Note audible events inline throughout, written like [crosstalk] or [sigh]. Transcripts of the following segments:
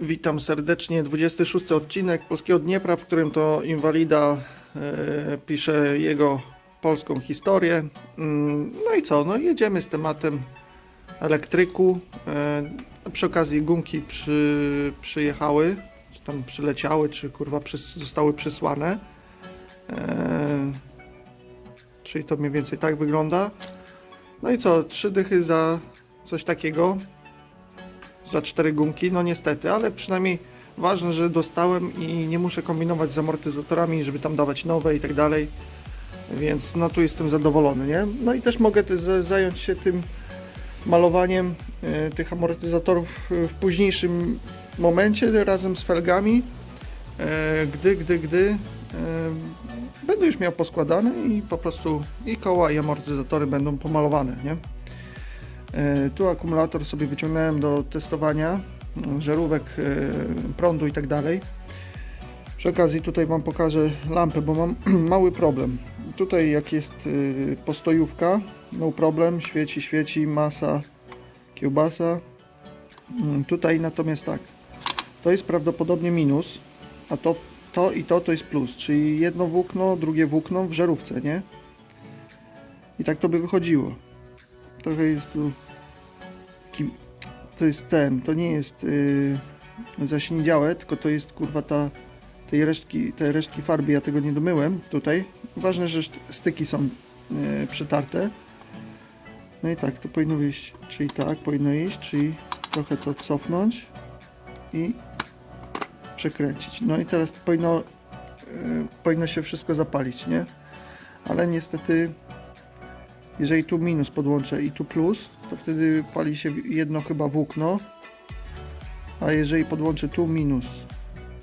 Witam serdecznie. 26 odcinek Polskiego Dniepra, w którym to inwalida e, pisze jego polską historię. Mm, No i co? No jedziemy z tematem elektryku. E, przy okazji gumki przy, przyjechały, czy tam przyleciały, czy kurwa przys, zostały przysłane. E, czyli to mniej więcej tak wygląda. No i co? Trzy dychy za coś takiego za cztery gumki, no niestety, ale przynajmniej ważne, że dostałem i nie muszę kombinować z amortyzatorami, żeby tam dawać nowe i tak dalej, więc no tu jestem zadowolony, nie? No i też mogę zająć się tym malowaniem e, tych amortyzatorów e, w późniejszym momencie razem z felgami, e, gdy, gdy, gdy będę już miał poskładane i po prostu i koła i amortyzatory będą pomalowane, nie? E, Tu akumulator sobie wyciągnąłem do testowania m, żarówek, e, prądu i tak dalej. Przy okazji tutaj Wam pokażę lampę, bo mam [clears throat] mały problem. Tutaj jak jest e, postojówka, no problem, świeci, świeci, masa, kiełbasa. Mm, Tutaj natomiast tak, to jest prawdopodobnie minus, a to, to i to to jest plus, czyli jedno włókno, drugie włókno w żarówce, nie? I tak to by wychodziło. Trochę jest tu taki, to jest ten, to nie jest yy, tylko to jest kurwa ta, tej resztki, resztki farby, ja tego nie domyłem tutaj. Ważne, że styki są yy, przetarte. No i tak, to powinno wyjść, czyli tak, powinno iść, czyli trochę to cofnąć i przekręcić. No i teraz powinno, yy, powinno się wszystko zapalić, nie? Ale niestety jeżeli tu minus podłączę i tu plus, to wtedy pali się jedno chyba włókno. A jeżeli podłączę tu minus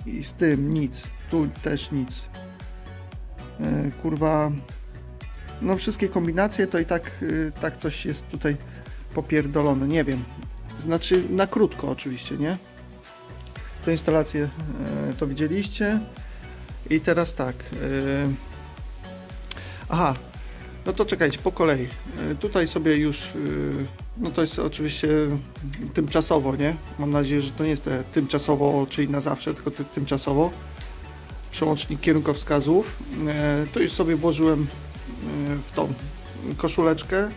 i z tym nic, tu też nic. E, kurwa. No wszystkie kombinacje to i tak, y, tak coś jest tutaj popierdolone, nie wiem. Znaczy na krótko oczywiście, nie? Tę instalację e, to widzieliście. I teraz tak. e, Aha, no to czekajcie, po kolei. Y, Tutaj sobie już, y, no to jest oczywiście tymczasowo, nie? Mam nadzieję, że to nie jest te tymczasowo, czyli na zawsze, tylko ty, tymczasowo. Przełącznik kierunkowskazów. Y, To już sobie włożyłem w tą koszuleczkę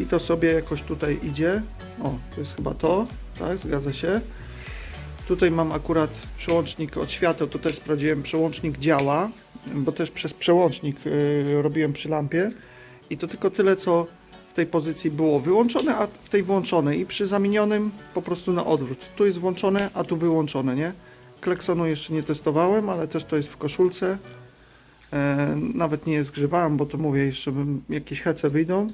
i to sobie jakoś tutaj idzie. O, to jest chyba to, tak, zgadza się. Tutaj mam akurat przełącznik od świateł, też sprawdziłem, przełącznik działa, bo też przez przełącznik y, robiłem przy lampie i to tylko tyle, co w tej pozycji było wyłączone, a w tej włączone i przy zamienionym po prostu na odwrót. Tu jest włączone, a tu wyłączone, nie? Kleksonu jeszcze nie testowałem, ale też to jest w koszulce. E, nawet nie zgrzewałem, bo to mówię, jeszcze jakieś hece wyjdą.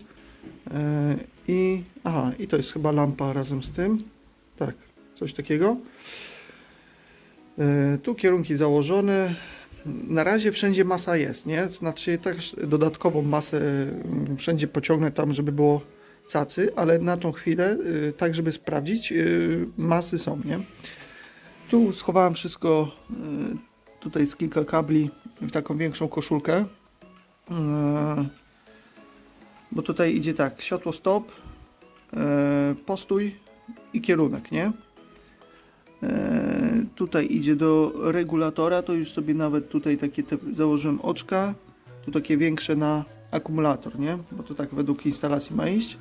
E, I aha, i to jest chyba lampa razem z tym. Tak, coś takiego. E, Tu kierunki założone. Na razie wszędzie masa jest, nie? Znaczy też dodatkową masę mm, wszędzie pociągnę tam, żeby było cacy, ale na tą chwilę, y, tak żeby sprawdzić, y, masy są, nie? Tu schowałem wszystko, y, tutaj jest kilka kabli w taką większą koszulkę. Bo tutaj idzie tak, światło stop, postój i kierunek, nie? Tutaj idzie do regulatora, to już sobie nawet tutaj takie te, założyłem oczka, tu takie większe na akumulator, nie? Bo to tak według instalacji ma iść.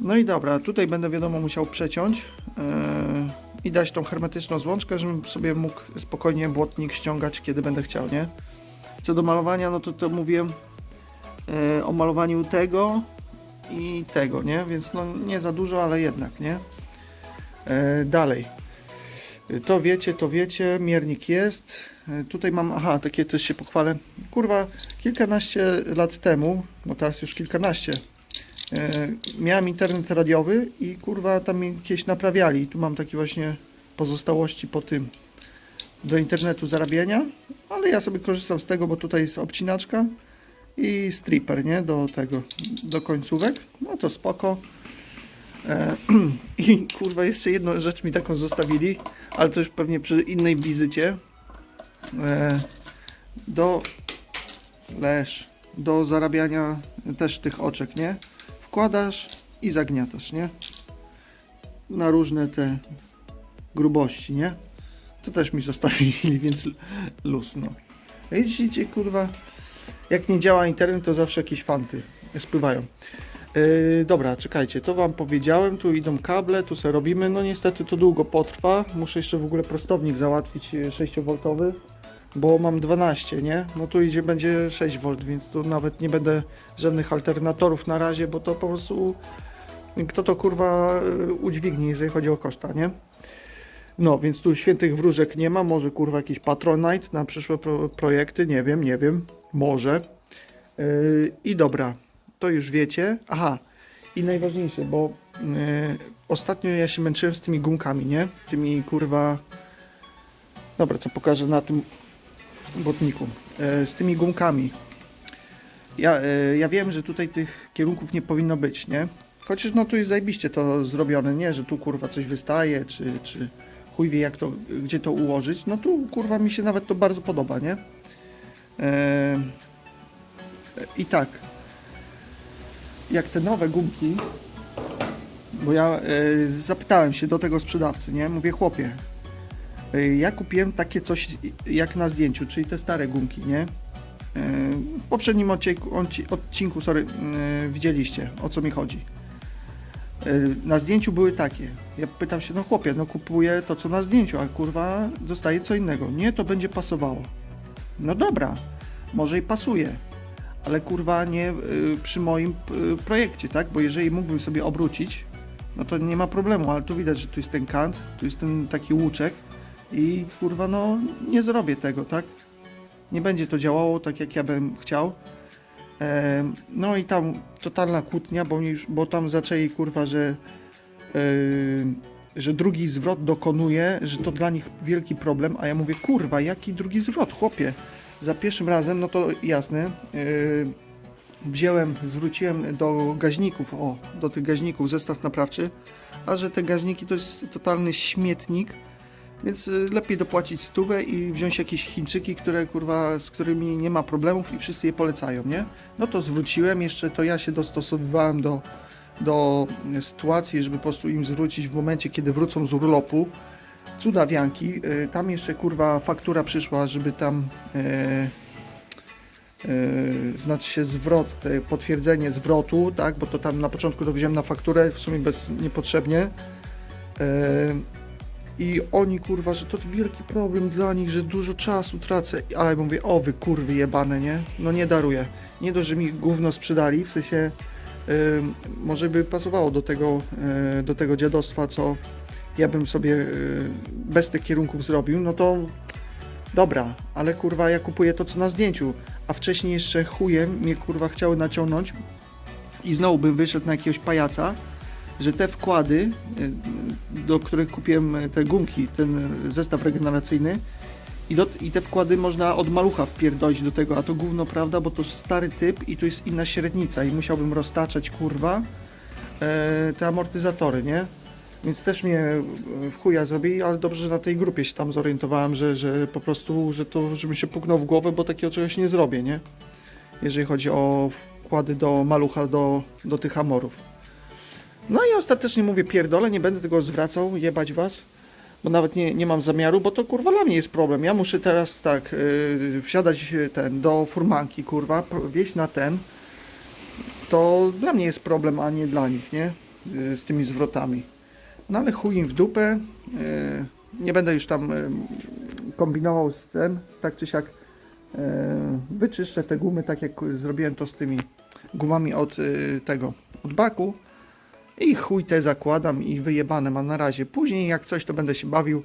No i dobra, tutaj będę wiadomo musiał przeciąć e, i dać tą hermetyczną złączkę, żebym sobie mógł spokojnie błotnik ściągać, kiedy będę chciał, nie? Co do malowania, no to to mówiłem e, o malowaniu tego i tego, nie? Więc no nie za dużo, ale jednak, nie? E, dalej. To wiecie, to wiecie, miernik jest. E, Tutaj mam, aha, takie też się pochwalę. Kurwa, kilkanaście lat temu, no teraz już kilkanaście, e, miałem internet radiowy i kurwa tam mi kiedyś naprawiali. Tu mam takie właśnie pozostałości po tym do internetu zarabiania, ale ja sobie korzystam z tego, bo tutaj jest obcinaczka i stripper, nie, do tego, do końcówek. No to spoko. E, [clears throat] I kurwa, jeszcze jedną rzecz mi taką zostawili, ale to już pewnie przy innej wizycie. E, do leż, do zarabiania też tych oczek, nie? Wkładasz i zagniatasz, nie? Na różne te grubości, nie? To też mi zostawili, [laughs] więc luz, no. Widzicie, kurwa, jak nie działa internet, to zawsze jakieś fanty spływają. Yy, dobra, czekajcie, to wam powiedziałem, tu idą kable, tu sobie robimy, no niestety to długo potrwa, muszę jeszcze w ogóle prostownik załatwić e, 6V, bo mam 12, nie? No tu idzie, będzie 6V, więc tu nawet nie będę żadnych alternatorów na razie, bo to po prostu kto to kurwa e, udźwignie, jeżeli chodzi o koszta, nie? No, więc tu świętych wróżek nie ma, może kurwa jakiś Patronite na przyszłe pro projekty, nie wiem, nie wiem, może. Yy, I dobra, to już wiecie. Aha, i najważniejsze, bo yy, ostatnio ja się męczyłem z tymi gumkami, nie? Tymi kurwa. Dobra, to pokażę na tym botniku. Yy, z tymi gumkami. Ja, yy, ja wiem, że tutaj tych kierunków nie powinno być, nie? Chociaż no tu jest zajebiście to zrobione, nie? Że tu kurwa coś wystaje, czy, czy chuj wie jak to, gdzie to ułożyć. No tu kurwa mi się nawet to bardzo podoba, nie? I tak, jak te nowe gumki, bo ja e, zapytałem się do tego sprzedawcy, nie? Mówię, chłopie, e, ja kupiłem takie coś jak na zdjęciu, czyli te stare gumki, nie? E, w poprzednim odcinku, odci- odcinku sorry, e, widzieliście o co mi chodzi. E, Na zdjęciu były takie. Ja pytam się, no chłopie, no kupuję to co na zdjęciu, a kurwa dostaję co innego. Nie, to będzie pasowało. No dobra, może i pasuje ale kurwa nie y, przy moim y, projekcie, tak? Bo jeżeli mógłbym sobie obrócić, no to nie ma problemu, ale tu widać, że tu jest ten kant, tu jest ten taki łuczek i kurwa no nie zrobię tego, tak? Nie będzie to działało tak jak ja bym chciał. E, no i tam totalna kłótnia, bo, już, bo tam zaczęli kurwa, że że drugi zwrot dokonuje, że to dla nich wielki problem, a ja mówię, kurwa, jaki drugi zwrot, chłopie? Za pierwszym razem, no to jasne, yy, wziąłem, zwróciłem do gaźników, o, do tych gaźników zestaw naprawczy, a że te gaźniki to jest totalny śmietnik, więc y, lepiej dopłacić stówę i wziąć jakieś Chińczyki, które kurwa, z którymi nie ma problemów i wszyscy je polecają, nie? No to zwróciłem, jeszcze to ja się dostosowywałem do, do sytuacji, żeby po prostu im zwrócić w momencie, kiedy wrócą z urlopu, cudawianki. Y, Tam jeszcze kurwa faktura przyszła, żeby tam e, e, znaczy się zwrot, te potwierdzenie zwrotu, tak, bo to tam na początku to wziąłem na fakturę, w sumie bez niepotrzebnie. E, I oni kurwa, że to wielki problem dla nich, że dużo czasu tracę. A ja mówię, o wy kurwy jebane, nie? No nie daruję. Nie dość, że mi gówno sprzedali, w sensie e, może by pasowało do tego, e, do tego dziadostwa, co ja bym sobie y, bez tych kierunków zrobił, no to dobra, ale kurwa ja kupuję to co na zdjęciu, a wcześniej jeszcze chujem mnie kurwa chciały naciągnąć i znowu bym wyszedł na jakiegoś pajaca, że te wkłady, y, do których kupiłem y, te gumki, ten zestaw regeneracyjny i, do, i te wkłady można od malucha wpierdolić do tego, a to gówno prawda, bo to stary typ i tu jest inna średnica i musiałbym roztaczać kurwa e, te amortyzatory, nie? Więc też mnie e, w chuja zrobili, ale dobrze, że na tej grupie się tam zorientowałem, że, że po prostu, że to, żebym się puknął w głowę, bo takiego czegoś nie zrobię, nie? Jeżeli chodzi o wkłady do malucha, do, do tych amorów. No i ostatecznie mówię, pierdolę, nie będę tego zwracał, jebać was, bo nawet nie, nie mam zamiaru, bo to kurwa dla mnie jest problem. Ja muszę teraz tak, yy, wsiadać yy, ten, do furmanki, kurwa, wieść na ten, to dla mnie jest problem, a nie dla nich, nie? Yy, z tymi zwrotami. No ale chuj im w dupę. Yy, nie będę już tam yy, kombinował z ten, tak czy siak. Yy, wyczyszczę te gumy, tak jak zrobiłem to z tymi gumami od tego, od baku. I chuj te zakładam i wyjebane mam na razie. Później jak coś to będę się bawił.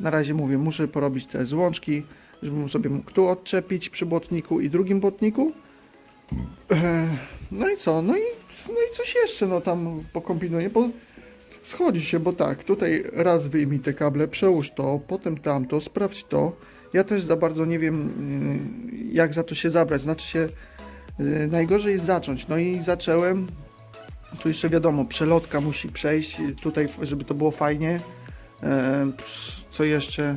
Na razie mówię, muszę porobić te złączki, żebym sobie mógł tu odczepić przy błotniku i drugim błotniku. E, No i co? No i, no i coś jeszcze no tam pokombinuję, bo schodzi się, bo tak, tutaj raz wyjmij te kable, przełóż to, potem tamto, sprawdź to. Ja też za bardzo nie wiem, y, jak za to się zabrać. Znaczy się, y, najgorzej jest zacząć. No i zacząłem. Tu jeszcze wiadomo, przelotka musi przejść y, tutaj, żeby to było fajnie. E, Co jeszcze?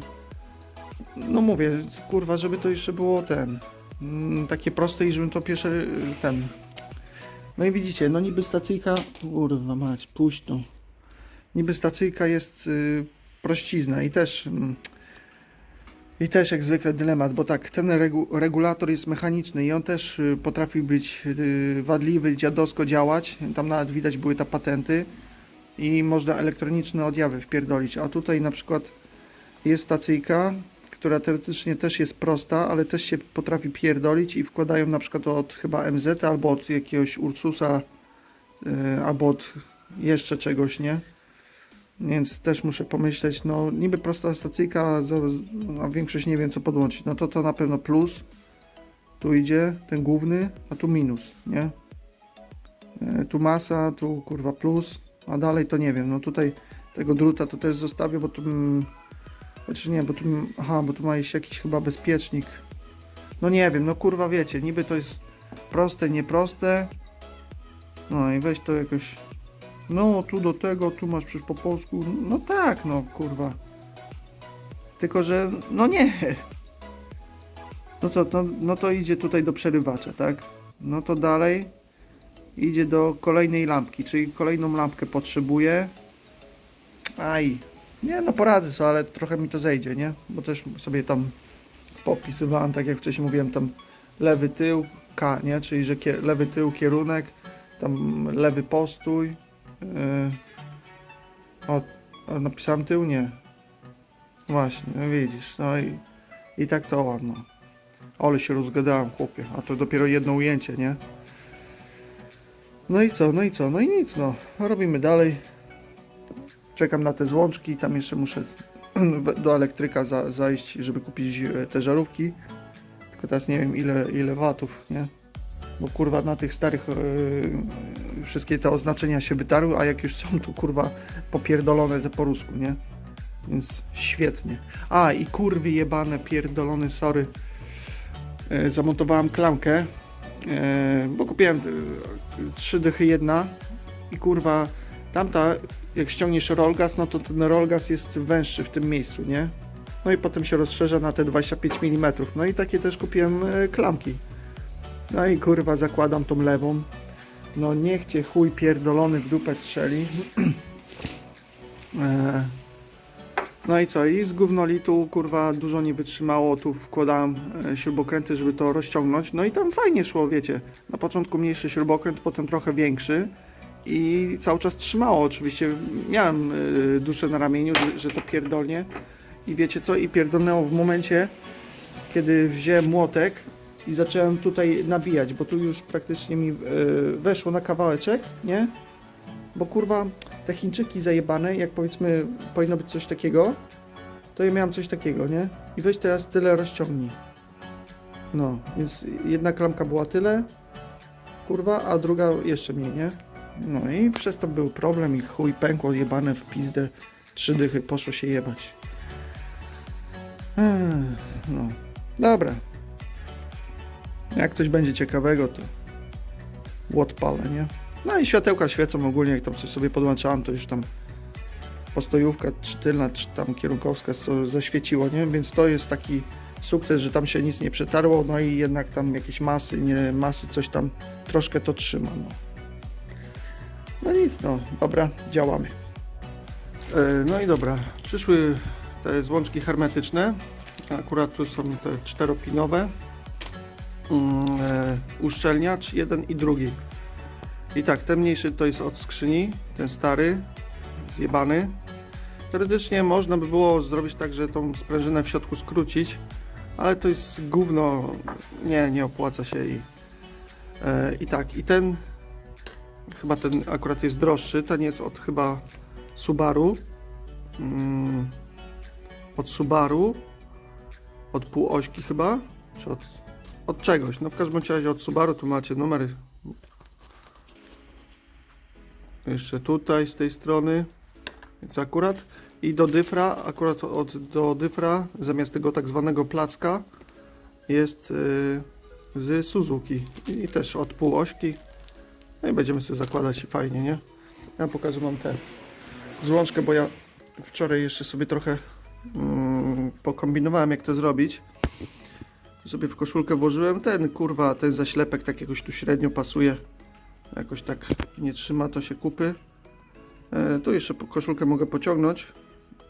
No mówię, kurwa, żeby to jeszcze było ten. mm, Takie proste i żebym to pierwszy ten. No i widzicie, no niby stacyjka. Kurwa mać, puść to. Niby stacyjka jest y, prościzna i też mm, i też jak zwykle dylemat, bo tak, ten regu, regulator jest mechaniczny i on też y, potrafi być y, wadliwy, dziadowsko działać. Tam nawet widać były te patenty i można elektroniczne odjawy wpierdolić. A tutaj na przykład jest stacyjka, która teoretycznie też jest prosta, ale też się potrafi pierdolić i wkładają na przykład od chyba MZ albo od jakiegoś Ursusa albo od jeszcze czegoś, nie? Więc też muszę pomyśleć, no niby prosta stacyjka, a większość nie wiem co podłączyć. No to to na pewno plus. Tu idzie ten główny, a tu minus, nie? E, Tu masa, tu kurwa plus, a dalej to nie wiem. No tutaj tego druta to też zostawię, bo tu... Znaczy nie, bo tu... Aha, bo tu ma jakiś chyba bezpiecznik. No nie wiem, no kurwa wiecie, niby to jest proste, nieproste. No i weź to jakoś... No, tu do tego, tu masz przecież po polsku. No tak, no kurwa. Tylko, że no nie. No co, no, no to idzie tutaj do przerywacza, tak? No to dalej idzie do kolejnej lampki, czyli kolejną lampkę potrzebuję. Aj, nie no poradzę sobie, ale trochę mi to zejdzie, nie? Bo też sobie tam popisywałem, tak jak wcześniej mówiłem, tam lewy tył, K, nie? Czyli, że lewy tył, kierunek, tam lewy postój, Yy, o, napisałem tył? Nie. Właśnie, no widzisz, no i, i tak to ładno. Ale się rozgadałem, chłopie, a to dopiero jedno ujęcie, nie? No i co, no i co, no i nic, no. Robimy dalej. Czekam na te złączki, tam jeszcze muszę [clears throat] do elektryka za, zajść, żeby kupić e, te żarówki. Tylko teraz nie wiem ile, ile watów, nie? Bo kurwa na tych starych yy, wszystkie te oznaczenia się wytarły, a jak już są to kurwa popierdolone te po rusku, nie? Więc świetnie. A i kurwy jebane, pierdolone, sorry. Yy, zamontowałem klamkę, yy, bo kupiłem trzy dychy jedna i kurwa tamta, jak ściągniesz rollgas, no to ten rollgas jest węższy w tym miejscu, nie? No i potem się rozszerza na te 25 mm. No i takie też kupiłem klamki. No i kurwa zakładam tą lewą. No niech cię chuj pierdolony w dupę strzeli. [clears throat] E, No i co? I z gównolitu kurwa dużo nie wytrzymało. Tu wkładałem e, śrubokręty, żeby to rozciągnąć. No i tam fajnie szło, wiecie. Na początku mniejszy śrubokręt, potem trochę większy. I cały czas trzymało oczywiście. Miałem e, duszę na ramieniu, że, to pierdolnie. I wiecie co? I pierdolnęło w momencie, kiedy wziąłem młotek i zacząłem tutaj nabijać, bo tu już praktycznie mi e, weszło na kawałeczek, nie? Bo kurwa, te Chińczyki zajebane, jak powiedzmy powinno być coś takiego, to ja miałem coś takiego, nie? I weź teraz tyle rozciągnij. No, więc jedna klamka była tyle, kurwa, a druga jeszcze mniej, nie? No i przez to był problem i chuj pękło jebane w pizdę. Trzy dychy, poszło się jebać. No, dobra. Jak coś będzie ciekawego, to odpalę, nie? No i światełka świecą ogólnie, jak tam coś sobie podłączałem, to już tam postojówka, czy tylna, czy tam kierunkowska zaświeciło, nie? Więc to jest taki sukces, że tam się nic nie przetarło, no i jednak tam jakieś masy, nie masy, coś tam troszkę to trzyma, no. No nic, no, dobra, działamy. E, No i dobra, przyszły te złączki hermetyczne, akurat tu są te czteropinowe, uszczelniacz jeden i drugi. I tak, ten mniejszy to jest od skrzyni, ten stary, zjebany. Teoretycznie można by było zrobić tak, że tą sprężynę w środku skrócić, ale to jest gówno, nie, nie opłaca się i, e, i tak, i ten, chyba ten akurat jest droższy, ten jest od chyba Subaru, mm, od Subaru, od półośki chyba, czy od, od czegoś, no w każdym razie od Subaru, tu macie numery jeszcze tutaj z tej strony. Więc akurat. I do dyfra akurat od, do dyfra zamiast tego tak zwanego placka jest yy, z Suzuki. I też od półośki no i będziemy sobie zakładać fajnie, nie? Ja pokażę wam tę złączkę, bo ja wczoraj jeszcze sobie trochę mm, pokombinowałem jak to zrobić sobie w koszulkę włożyłem ten kurwa, ten zaślepek tak jakoś tu średnio pasuje jakoś tak nie trzyma to się kupy. E, tu jeszcze koszulkę mogę pociągnąć,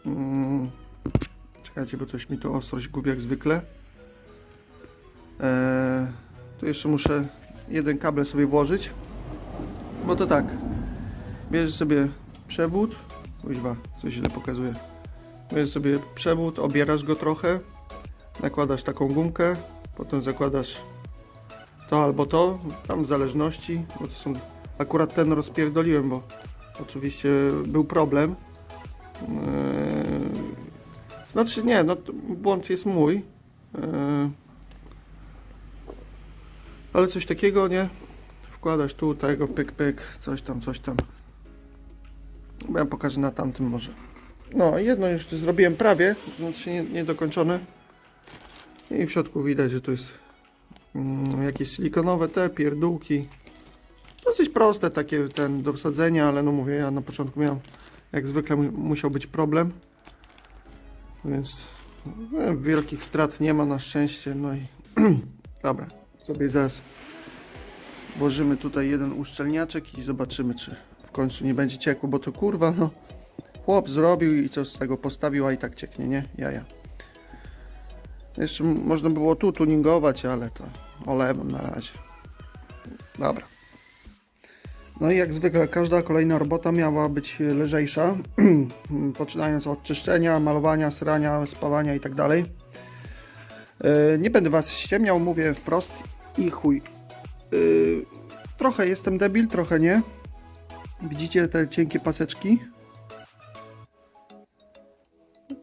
Mm, czekajcie, bo coś mi tu ostrość gubi jak zwykle. Eee, tu jeszcze muszę jeden kabel sobie włożyć. Bo to tak. Bierzesz sobie przewód. Kuźwa, coś źle pokazuje. Bierzesz sobie przewód, obierasz go trochę. Nakładasz taką gumkę. Potem zakładasz to albo to. Tam w zależności. Bo to są... Akurat ten rozpierdoliłem, bo oczywiście był problem. Eee, Znaczy nie, no błąd jest mój. Eee, Ale coś takiego, nie? Wkładasz tu tego, pyk, pyk, coś tam, coś tam. Ja pokażę na tamtym może. No, jedno już zrobiłem prawie, znaczy nie, niedokończone. I w środku widać, że tu jest mm, jakieś silikonowe te pierdółki. Dosyć proste takie ten do wsadzenia, ale no mówię, ja na początku miałem, jak zwykle mu- musiał być problem. Więc no, wielkich strat nie ma na szczęście, no i [clears throat] dobra, sobie zaraz włożymy tutaj jeden uszczelniaczek i zobaczymy, czy w końcu nie będzie ciekło, bo to kurwa, no chłop zrobił i co z tego postawił, a i tak cieknie, nie? Jaja. Jeszcze można było tu tuningować, ale to olewam na razie. Dobra. No i jak zwykle każda kolejna robota miała być lżejsza, [clears throat] poczynając od czyszczenia, malowania, srania, spawania i tak. E, Nie będę was ściemniał, mówię wprost i chuj. Yy, trochę jestem debil, trochę nie. Widzicie te cienkie paseczki?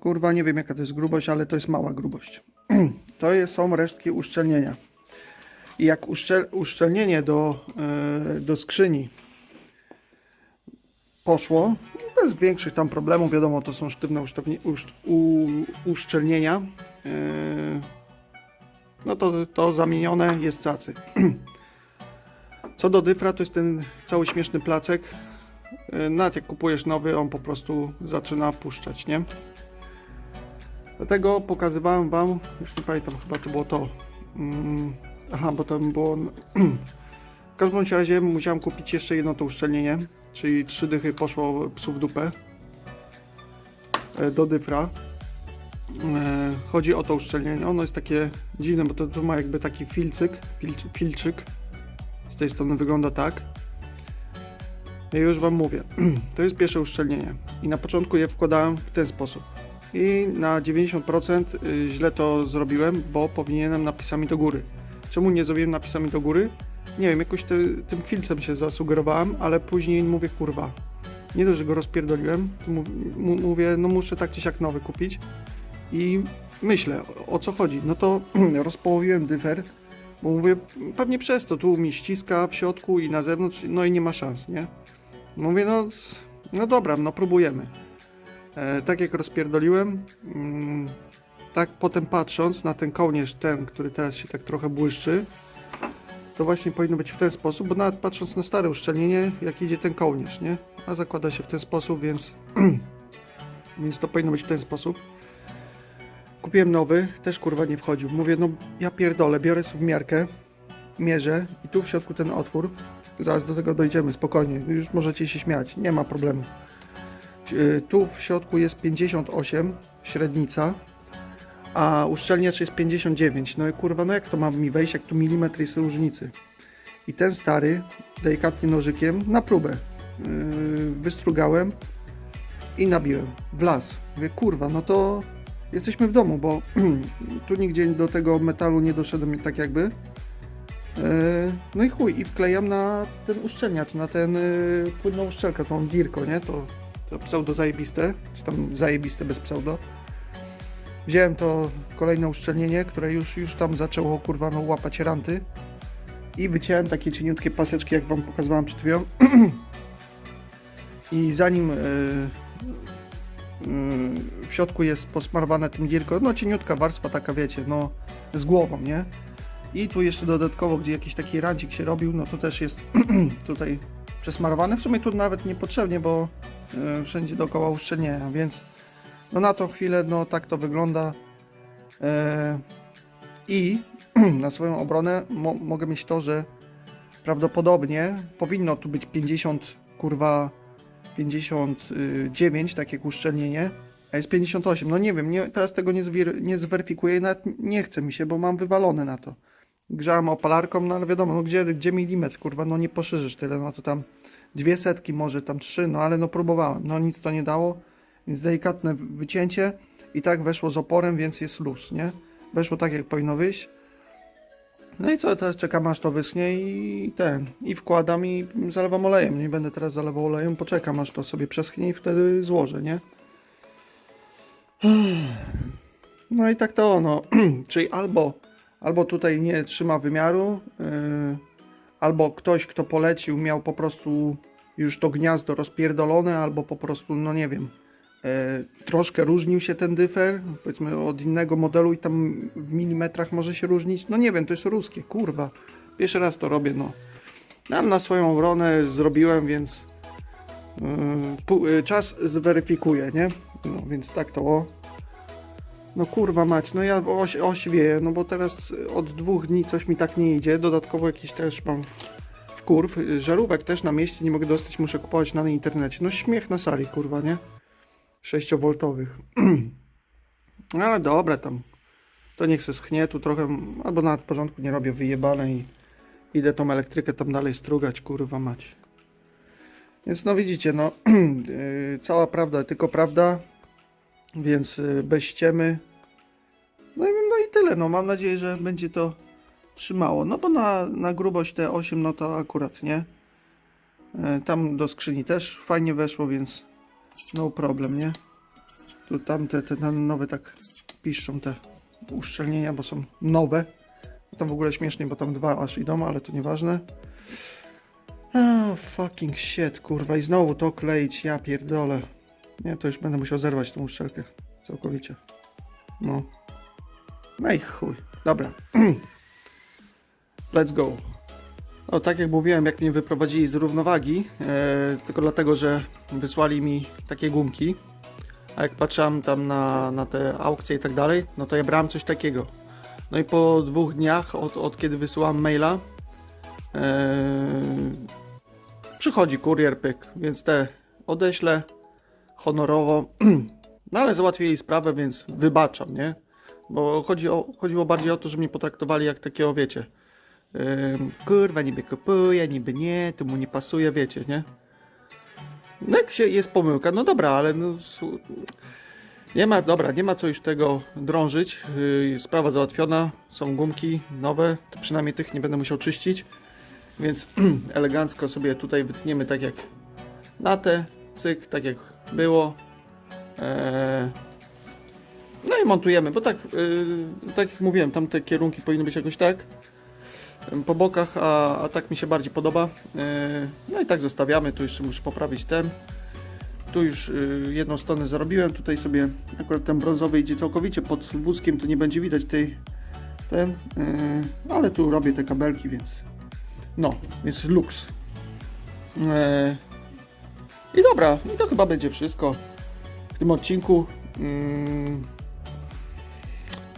Kurwa, nie wiem jaka to jest grubość, ale to jest mała grubość. [clears throat] To są resztki uszczelnienia. I jak uszczel, uszczelnienie do, yy, do skrzyni poszło, bez większych tam problemów, wiadomo, to są sztywne uszczelnienia, yy, no to, to zamienione jest cacy. [clears throat] Co do dyfra, to jest ten cały śmieszny placek. Yy, Nawet jak kupujesz nowy, on po prostu zaczyna puszczać, nie? Dlatego pokazywałem Wam, już nie pamiętam, chyba to było to. Mm, aha, bo tam było... [clears throat] W każdym razie musiałem kupić jeszcze jedno to uszczelnienie, czyli trzy dychy poszło psu w dupę e, do dyfra. E, Chodzi o to uszczelnienie. Ono jest takie dziwne, bo to tu ma jakby taki filcyk, filczy, filczyk. Z tej strony wygląda tak. I już Wam mówię, [clears throat] to jest pierwsze uszczelnienie. I na początku je wkładałem w ten sposób. I na 90% y, źle to zrobiłem, bo powinienem napisami do góry. Czemu nie zrobiłem napisami do góry? Nie wiem, jakoś ty, tym filcem się zasugerowałem, ale później mówię, kurwa, nie dość, że go rozpierdoliłem, mówię, no muszę tak czy siak nowy kupić. I myślę, o co chodzi. No to [clears throat] rozpołowiłem dyfer, bo mówię, pewnie przez to tu mi ściska w środku i na zewnątrz, no i nie ma szans, nie? Mówię, no, no dobra, no próbujemy. E, tak jak rozpierdoliłem, mm, tak potem patrząc na ten kołnierz, ten, który teraz się tak trochę błyszczy, to właśnie powinno być w ten sposób, bo nawet patrząc na stare uszczelnienie, jak idzie ten kołnierz, nie? A zakłada się w ten sposób, więc, [clears throat] więc to powinno być w ten sposób. Kupiłem nowy, też kurwa nie wchodził. Mówię, no ja pierdolę, biorę sobie miarkę, mierzę i tu w środku ten otwór. Zaraz do tego dojdziemy, spokojnie, już możecie się śmiać, nie ma problemu. Y, Tu w środku jest 58, średnica, a uszczelniacz jest 59. No i kurwa, no jak to ma mi wejść, jak tu milimetr jest różnicy. I ten stary, delikatnie nożykiem, na próbę yy, wystrugałem i nabiłem w las. Mówię, kurwa, no to jesteśmy w domu, bo [clears throat] tu nigdzie do tego metalu nie doszedłem tak jakby. Yy, No i chuj, i wklejam na ten uszczelniacz, na ten płynną uszczelkę, tą dirko, nie? To, to pseudo zajebiste, czy tam zajebiste bez pseudo. Wziąłem to kolejne uszczelnienie, które już, już tam zaczęło kurwa no, łapać ranty. I wyciąłem takie cieniutkie paseczki, jak wam pokazywałem przed chwilą. [clears throat] I zanim yy, yy, w środku jest posmarowane tym dirko, no cieniutka warstwa taka wiecie, no z głową, nie? I tu jeszcze dodatkowo, gdzie jakiś taki rancik się robił, no to też jest [clears throat] tutaj przesmarowane. W sumie tu nawet niepotrzebnie, bo wszędzie dookoła uszczelnienia, więc no na tą chwilę, no tak to wygląda. E, I [clears throat] na swoją obronę mo mogę mieć to, że prawdopodobnie powinno tu być 50, kurwa, 59, tak jak uszczelnienie. A jest 58. No nie wiem, nie, teraz tego nie, nie zweryfikuję nawet nie chce mi się, bo mam wywalone na to. Grzałem opalarką, no ale wiadomo, no gdzie, gdzie milimetr, kurwa, no nie poszerzysz tyle, no to tam dwie setki, może tam trzy, no ale no próbowałem, no nic to nie dało, więc delikatne wycięcie i tak weszło z oporem, więc jest luz, nie? Weszło tak, jak powinno wyjść. No i co, teraz czekam aż to wyschnie i ten, i wkładam i zalewam olejem, nie będę teraz zalewał olejem, poczekam aż to sobie przeschnie i wtedy złożę, nie? [sighs] No i tak to ono, [clears throat] czyli albo, albo tutaj nie trzyma wymiaru, yy, albo ktoś, kto polecił, miał po prostu już to gniazdo rozpierdolone, albo po prostu, no nie wiem, yy, troszkę różnił się ten dyfer, powiedzmy od innego modelu i tam w milimetrach może się różnić, no nie wiem, to jest ruskie, kurwa, pierwszy raz to robię, no. Ale na swoją obronę zrobiłem, więc pu- yy, czas zweryfikuję, nie? No więc tak to o. No kurwa mać, no ja oś, oświeję, no bo teraz od dwóch dni coś mi tak nie idzie. Dodatkowo jakiś też mam w kurw. Żarówek też na mieście nie mogę dostać, muszę kupować na internecie. No śmiech na sali, kurwa, nie? 6V. No [clears throat] ale dobra, tam to niech se schnie, tu trochę, albo nawet porządku nie robię, wyjebane i idę tą elektrykę tam dalej strugać, kurwa mać. Więc no widzicie, no [clears throat] yy, cała prawda, tylko prawda, więc yy, bez ściemy. No i, no i tyle, no mam nadzieję, że będzie to trzymało, no bo na, na grubość te 8, no to akurat nie. Yy, tam do skrzyni też fajnie weszło, więc no problem, nie? Tu tamte, te, nowe tak piszczą te uszczelnienia, bo są nowe. Tam w ogóle śmiesznie, bo tam dwa aż idą, ale to nieważne. Oh, fucking shit, kurwa. I znowu to kleić, ja pierdolę. Nie, to już będę musiał zerwać tą uszczelkę. Całkowicie. No. No i chuj. Dobra. [clears throat] Let's go. No, tak jak mówiłem, jak mnie wyprowadzili z równowagi, e, tylko dlatego, że wysłali mi takie gumki, a jak patrzyłem tam na, na te aukcje i tak dalej, no to ja brałem coś takiego. No i po dwóch dniach, od, od kiedy wysyłam maila, e, przychodzi kurier pyk, więc te odeślę honorowo. [clears throat] No ale załatwili sprawę, więc wybaczam, nie? Bo chodzi o, chodziło bardziej o to, że mnie potraktowali jak takiego, wiecie, ym, kurwa, niby kupuje, niby nie, tu mu nie pasuje, wiecie, nie? No jak się jest pomyłka, no dobra, ale no, nie ma, dobra, nie ma co już tego drążyć. Yy, sprawa załatwiona, są gumki nowe, to przynajmniej tych nie będę musiał czyścić. Więc [clears throat] elegancko sobie tutaj wytniemy tak jak na te, cyk, tak jak było. Eee, no i montujemy, bo tak, yy, tak jak mówiłem, tam te kierunki powinny być jakoś tak po bokach, a, a tak mi się bardziej podoba. Yy, no i tak zostawiamy, tu jeszcze muszę poprawić ten. Tu już jedną stronę zarobiłem, tutaj sobie akurat ten brązowy idzie całkowicie pod wózkiem, to nie będzie widać tej ten, ale tu robię te kabelki, więc no, jest luks. I dobra, i to chyba będzie wszystko w tym odcinku. Mm,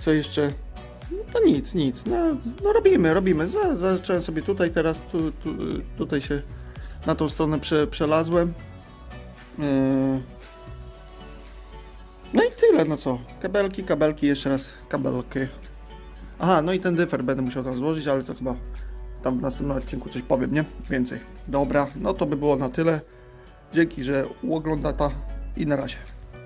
co jeszcze? No nic, nic. No, no robimy, robimy. Za, zacząłem sobie tutaj teraz, tu, tu, tutaj się na tą stronę prze, przelazłem. Eee, no i tyle, no co? Kabelki, kabelki, jeszcze raz kabelki. Aha, no i ten dyfer będę musiał tam złożyć, ale to chyba tam w następnym odcinku coś powiem, nie? Więcej. Dobra, no to by było na tyle. Dzięki, że oglądata i na razie.